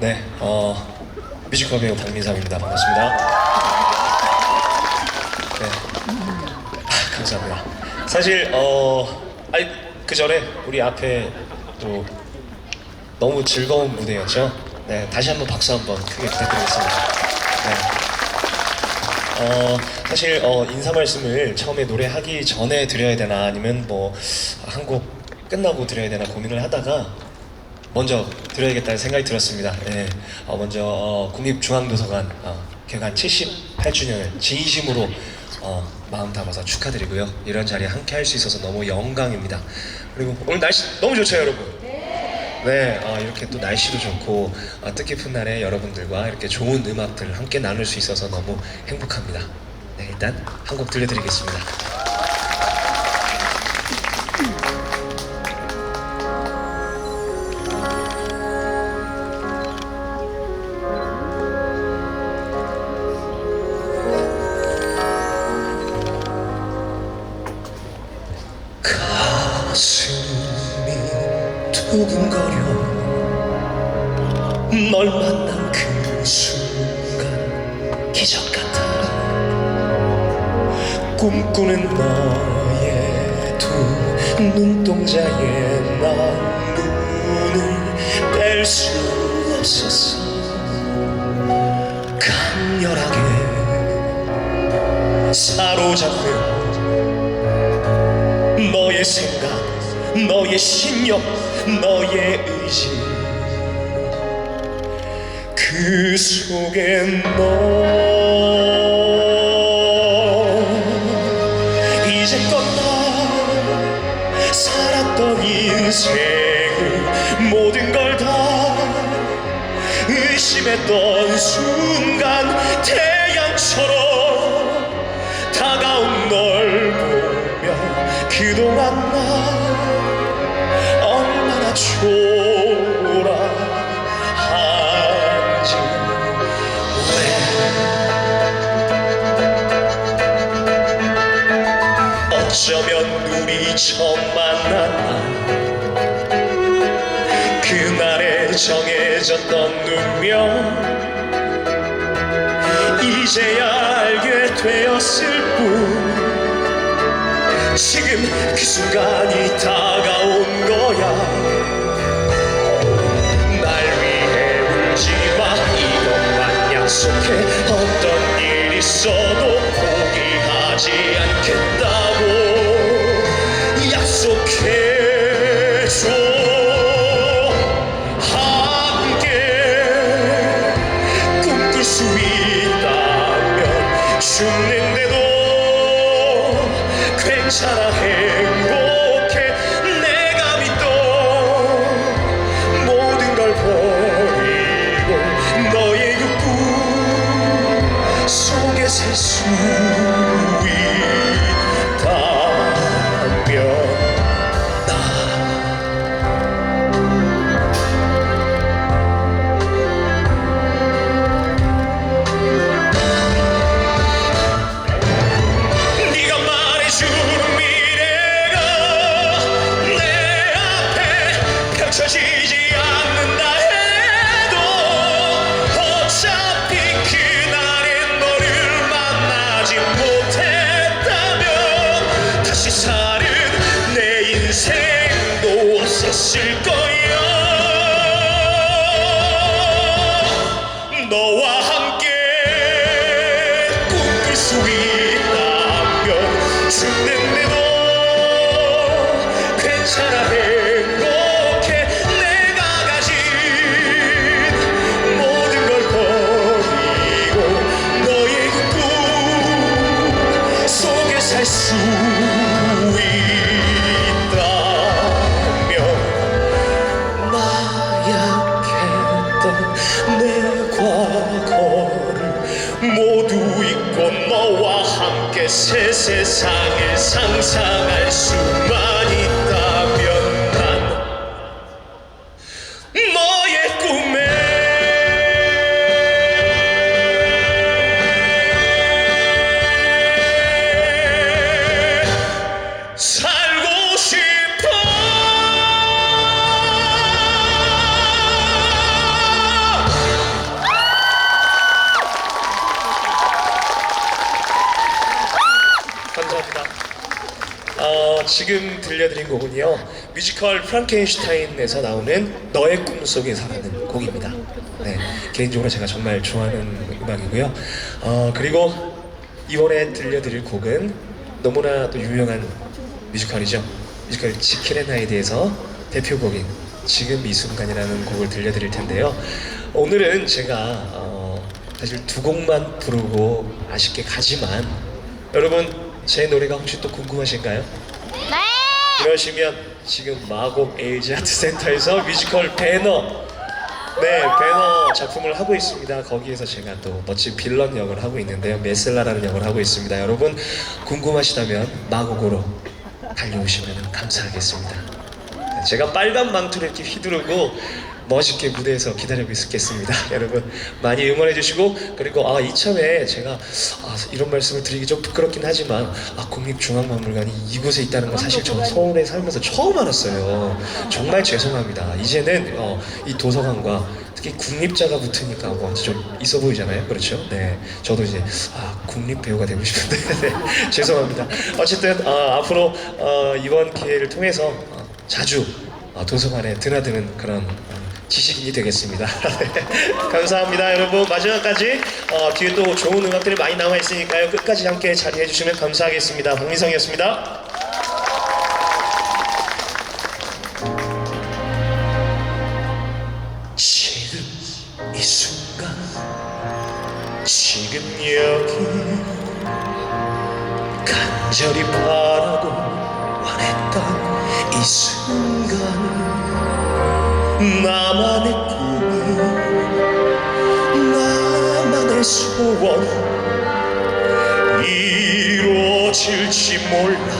네, 어, 뮤지컬 배우 박민상입니다. 반갑습니다. 네, 아, 감사합니다. 사실 어, 아니 그 전에 우리 앞에 또 너무 즐거운 무대였죠. 네, 다시 한번 박수 한번 크게 부탁드리겠습니다. 네. 어, 사실 어, 인사 말씀을 처음에 노래하기 전에 드려야 되나 아니면 뭐 한곡 끝나고 드려야 되나 고민을 하다가 먼저 드려야겠다는 생각이 들었습니다. 예. 어, 먼저 어, 국립중앙도서관 어, 개관 78주년을 진심으로 어, 마음 담아서 축하드리고요. 이런 자리에 함께 할 수 있어서 너무 영광입니다. 그리고 오늘 날씨 너무 좋죠, 여러분? 네, 어, 이렇게 또 날씨도 좋고 어, 뜻깊은 날에 여러분들과 이렇게 좋은 음악들을 함께 나눌 수 있어서 너무 행복합니다. 네, 일단 한 곡 들려드리겠습니다. 눈동자에 난 눈을 뗄 수 없었어. 강렬하게 사로잡는 너의 생각, 너의 신념, 너의 의지. 그 속에 너 인생의 모든 걸 다 의심했던 순간 태양처럼 다가온 널 보며 그동안 나 얼마나 초라한지 왜 어쩌면 우리 처음 만난 날 그날에 정해졌던 운명. 이제야 알게 되었을 뿐. 지금 그 순간이 다가온 거 곡은요 뮤지컬 프랑켄슈타인에서 나오는 너의 꿈속에서라는 곡입니다. 네, 개인적으로 제가 정말 좋아하는 음악이고요. 어, 그리고 이번에 들려드릴 곡은 너무나 또 유명한 뮤지컬이죠. 뮤지컬 지킬앤하이드에서 대표곡인 지금 이 순간이라는 곡을 들려드릴 텐데요. 오늘은 제가 어, 사실 두 곡만 부르고 아쉽게 가지만 여러분 제 노래가 혹시 또 궁금하신가요? 네! 그러시면 지금 마곡 에이지 아트 센터에서 뮤지컬 배너 네 배너 작품을 하고 있습니다. 거기에서 제가 또 멋진 빌런 역을 하고 있는데요. 메셀라라는 역을 하고 있습니다. 여러분 궁금하시다면 마곡으로 달려오시면 감사하겠습니다. 제가 빨간 망토를 이렇게 휘두르고 멋있게 무대에서 기다리고 있겠습니다. 여러분 많이 응원해 주시고 그리고 아 이참에 제가 아, 이런 말씀을 드리기 좀 부끄럽긴 하지만 아 국립중앙박물관이 이곳에 있다는 거 사실 저는 서울에 살면서 처음 알았어요. 정말 죄송합니다. 이제는 어, 이 도서관과 특히 국립자가 붙으니까 뭐좀 있어 보이잖아요. 그렇죠? 네. 저도 이제 아 국립 배우가 되고 싶은데 네, 죄송합니다. 어쨌든 어, 앞으로 어, 이번 기회를 통해서 어, 자주 어, 도서관에 드나드는 그런 어, 지식인이 되겠습니다. 네. 감사합니다, 여러분. 마지막까지 어, 뒤에 또 좋은 음악들이 많이 남아 있으니까요. 끝까지 함께 자리해 주시면 감사하겠습니다. 박민성이었습니다. 지금 이 순간, 지금 여기 간절히 소원. 이루어질지 몰라.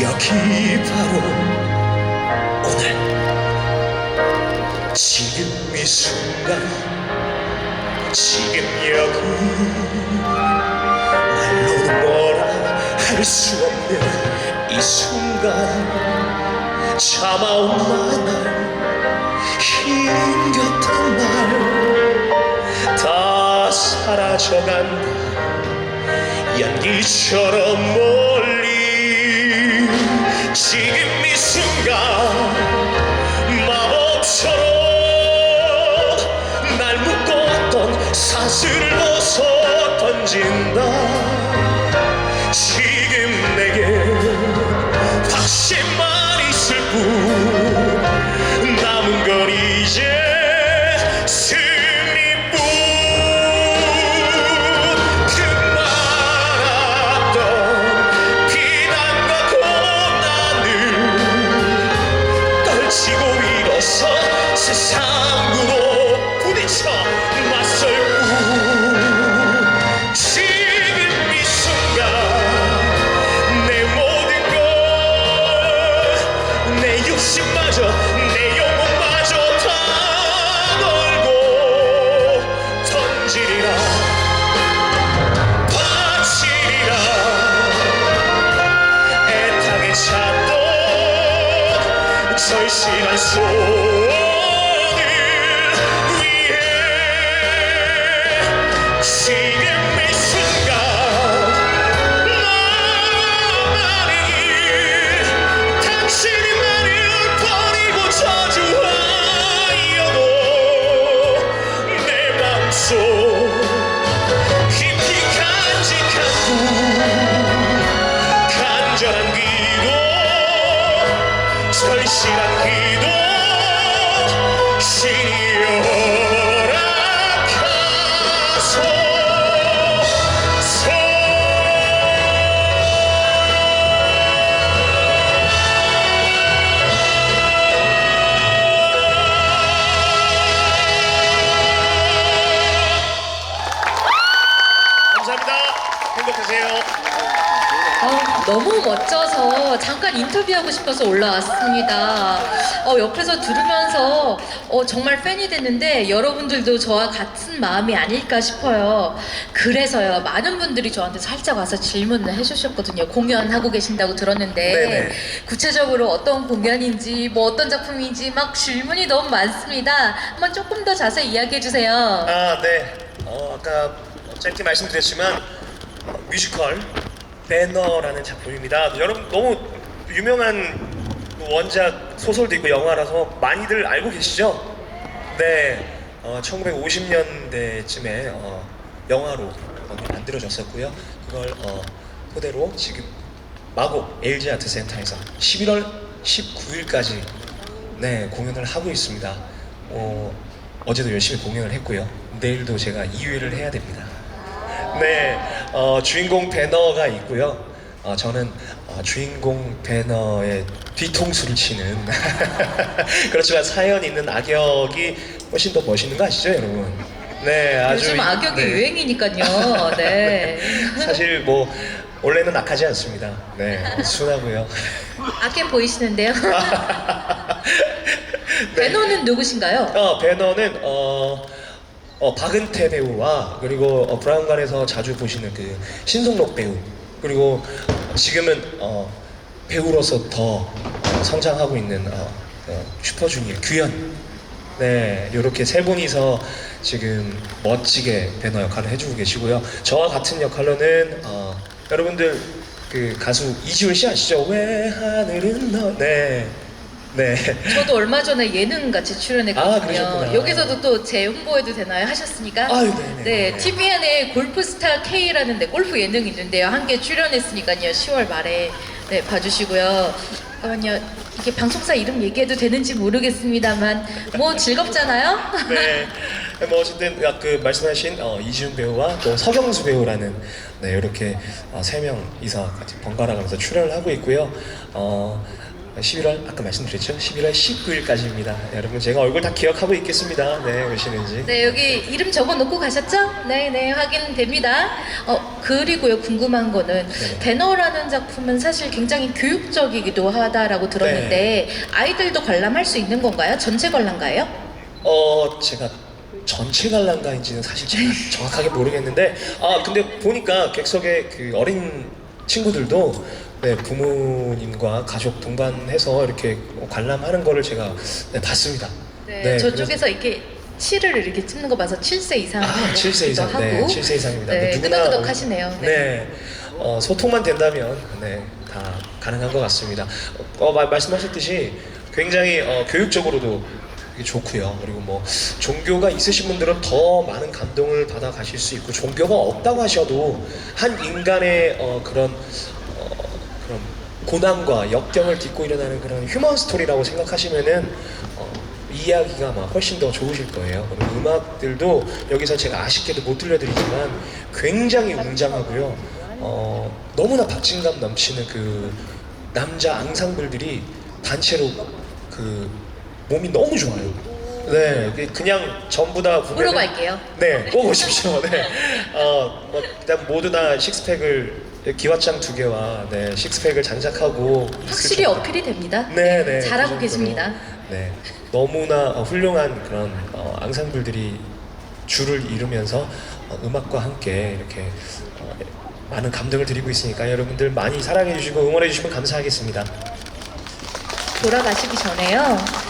여기 바로 오늘. 지금 이 순간 지금 여기 말로는 뭐라 할 수 없는 이 순간. 참아온 나날 힘겼던 날다 사라져간다 연기처럼 멀리 지금 이 순간 마법처럼 날 묶어왔던 사슬을 벗어 던진다 절실한 소원을 절실한 기도 신이 허락하소 감사합니다. 행복하세요. 아, 너무 멋져서 잠깐 인터뷰하고 싶어서 올라왔습니다. 어, 옆에서 들으면서 어, 정말 팬이 됐는데 여러분들도 저와 같은 마음이 아닐까 싶어요. 그래서요, 많은 분들이 저한테 살짝 와서 질문을 해주셨거든요. 공연하고 계신다고 들었는데 네네. 구체적으로 어떤 공연인지 뭐 어떤 작품인지 막 질문이 너무 많습니다. 한번 조금 더 자세히 이야기해 주세요. 아, 네. 어, 아까 짧게 말씀드렸지만 어, 뮤지컬 배너라는 작품입니다. 여러분 너무 유명한 원작 소설도 있고 영화라서 많이들 알고 계시죠? 네, 어, 1950년대쯤에 어, 영화로 어, 만들어졌었고요. 그걸 어, 토대로 지금 마곡 LG 아트 센터에서 11월 19일까지 네 공연을 하고 있습니다. 어, 어제도 열심히 공연을 했고요. 내일도 제가 2회를 해야 됩니다. 네, 어, 주인공 배너가 있고요. 어, 저는 어, 주인공 배너의 뒤통수를 치는 그렇지만 사연 있는 악역이 훨씬 더 멋있는 거 아시죠, 여러분? 네, 아주 요즘 악역이 네. 유행이니까요. 네. 사실 뭐 원래는 악하지 않습니다. 네, 순하고요. 악해 보이시는데요. 네. 배너는 누구신가요? 어, 배너는 어, 어, 박은태 배우와 그리고 어, 브라운관에서 자주 보시는 그 신성록 배우 그리고 지금은 어, 배우로서 더 성장하고 있는 어, 어, 슈퍼주니어 규현 네 이렇게 세 분이서 지금 멋지게 배너 역할을 해주고 계시고요 저와 같은 역할로는 어, 여러분들 그 가수 이지훈 씨 아시죠? 왜 하늘은 너 네. 네. 저도 얼마 전에 예능 같이 아, 출연했거든요. 그러셨구나. 여기서도 또 제 홍보해도 되나요? 하셨으니까? 아유, 네네. 네, TVN의 골프스타 K라는 데 골프 예능이 있는데요. 함께 출연했으니까요. 10월 말에 네, 봐주시고요. 잠깐만요. 이게 방송사 이름 얘기해도 되는지 모르겠습니다만 뭐 즐겁잖아요? 네. 뭐 어쨌든 약그 말씀하신 어, 이지훈 배우와 또 서경수 배우라는 네 이렇게 어, 세명 이상 같이 번갈아 가면서 출연을 하고 있고요. 어, 11월 아까 말씀드렸죠? 11월 19일까지입니다. 여러분 제가 얼굴 다 기억하고 있겠습니다. 네 오시는지. 네, 여기 이름 적어 놓고 가셨죠? 네, 네, 확인됩니다. 어, 그리고요, 궁금한 거는 네. 배너라는 작품은 사실 굉장히 교육적이기도 하다라고 들었는데 네. 아이들도 관람할 수 있는 건가요? 전체 관람가요? 어 제가 전체 관람가인지는 사실 제가 정확하게 모르겠는데 아 근데 보니까 객석에 그 어린 친구들도 네, 부모님과 가족 동반해서 이렇게 관람하는 거를 제가 네, 봤습니다. 네, 저쪽에서 이렇게 치를 이렇게 찍는 거 봐서 7세 이상 아, 7세 이상, 하고 네, 7세 이상입니다. 네, 누구나 끄덕끄덕 하시네요. 네. 네, 어, 소통만 된다면 네, 다 가능한 것 같습니다. 어, 마- 말씀하셨듯이 굉장히 어, 교육적으로도 좋고요. 그리고 뭐 종교가 있으신 분들은 더 많은 감동을 받아 가실 수 있고 종교가 없다고 하셔도 한 인간의 어, 그런 고난과 역경을 딛고 일어나는 그런 휴먼 스토리라고 생각하시면은 어, 이야기가 막 훨씬 더 좋으실 거예요. 그리고 음악들도 여기서 제가 아쉽게도 못 들려드리지만 굉장히 웅장하고요. 어, 너무나 박진감 넘치는 그 남자 앙상블들이 단체로 그 몸이 너무 좋아요. 네, 그냥 전부 다 보러 갈게요. 네, 꼭 오십시오. 네. 어, 뭐, 일단 모두 다 식스팩을, 기왓장 두 개와, 네, 식스팩을 장착하고. 확실히. 어필이 됩니다. 네, 네. 잘하고 그 정도로, 계십니다. 네. 너무나 어, 훌륭한 그런 어, 앙상블들이 줄을 이루면서 어, 음악과 함께 이렇게 어, 많은 감동을 드리고 있으니까 여러분들 많이 사랑해 주시고 응원해 주시면 감사하겠습니다. 돌아가시기 전에요.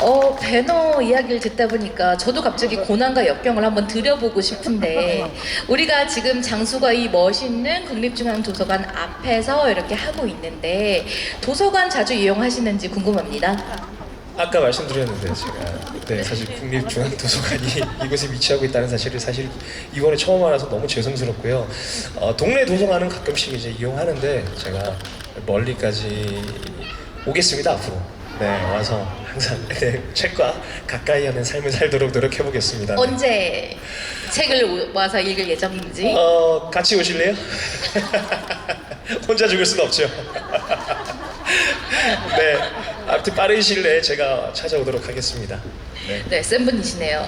어, 배너 이야기를 듣다 보니까 저도 갑자기 고난과 역경을 한번 들여보고 싶은데 우리가 지금 장수가 이 멋있는 국립중앙도서관 앞에서 이렇게 하고 있는데 도서관 자주 이용하시는지 궁금합니다. 아까 말씀드렸는데 제가 네 사실 국립중앙도서관이 이곳에 위치하고 있다는 사실을 사실 이번에 처음 알아서 너무 죄송스럽고요. 어, 동네 도서관은 가끔씩 이제 이용하는데 제가 멀리까지 오겠습니다 앞으로. 네 와서 항상 네, 책과 가까이 하는 삶을 살도록 노력해 보겠습니다. 언제 책을 오- 와서 읽을 예정인지 어 같이 오실래요? 혼자 죽을 수는 없죠. 네 아무튼 빠른 시일 내에 제가 찾아오도록 하겠습니다. 네. 네, 센 분이시네요.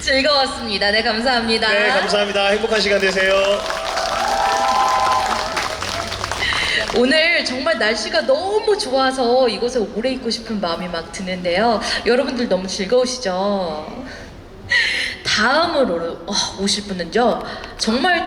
즐거웠습니다. 네, 감사합니다. 네, 감사합니다. 행복한 시간 되세요. 오늘 날씨가 너무 좋아서 이곳에 오래 있고 싶은 마음이 막 드는데요. 여러분들 너무 즐거우시죠? 다음으로 어, 오실 분은요. 정말